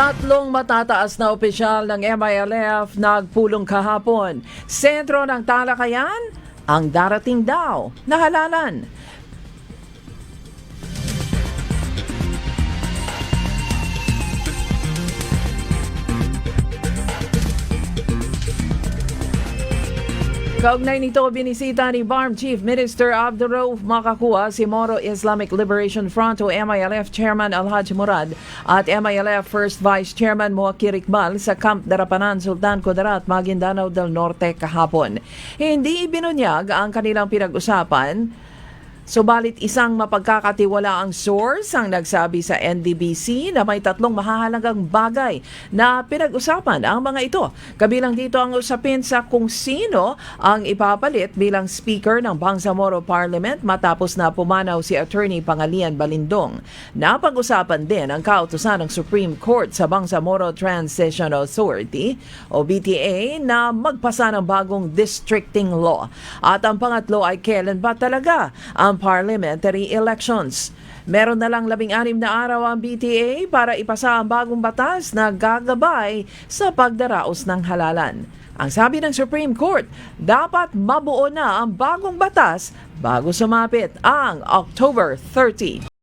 Tatlong matataas na opisyal ng MILF nagpulong kahapon. Sentro ng talakayan, ang darating daw na Kaugnay nito, binisita ni BARM Chief Minister Abdurrauf Makakuha si Moro Islamic Liberation Front o MILF Chairman Alhaj Murad at MILF First Vice Chairman Muakir Iqbal sa Camp Darapanan, Sultan Kudarat, Maguindanao del Norte kahapon. Hindi ibinunyag ang kanilang pinag-usapan Subalit isang mapagkakatiwalaang source ang nagsabi sa NDBC na may tatlong mahahalagang bagay na pinag-usapan ang mga ito. Kabilang dito ang usapin sa kung sino ang ipapalit bilang Speaker ng Bangsamoro Parliament matapos na pumanaw si Attorney Pangalian Balindong. Napag-usapan din ang kautusan ng Supreme Court sa Bangsamoro Transition Authority o BTA na magpasa ng bagong districting law. At ang pangatlo ay kailan ba talaga ang parliamentary elections. Meron na lang labing-anim na araw ang BTA para ipasa ang bagong batas na gagabay sa pagdaraos ng halalan. Ang sabi ng Supreme Court, dapat mabuo na ang bagong batas bago sumapit ang October 30.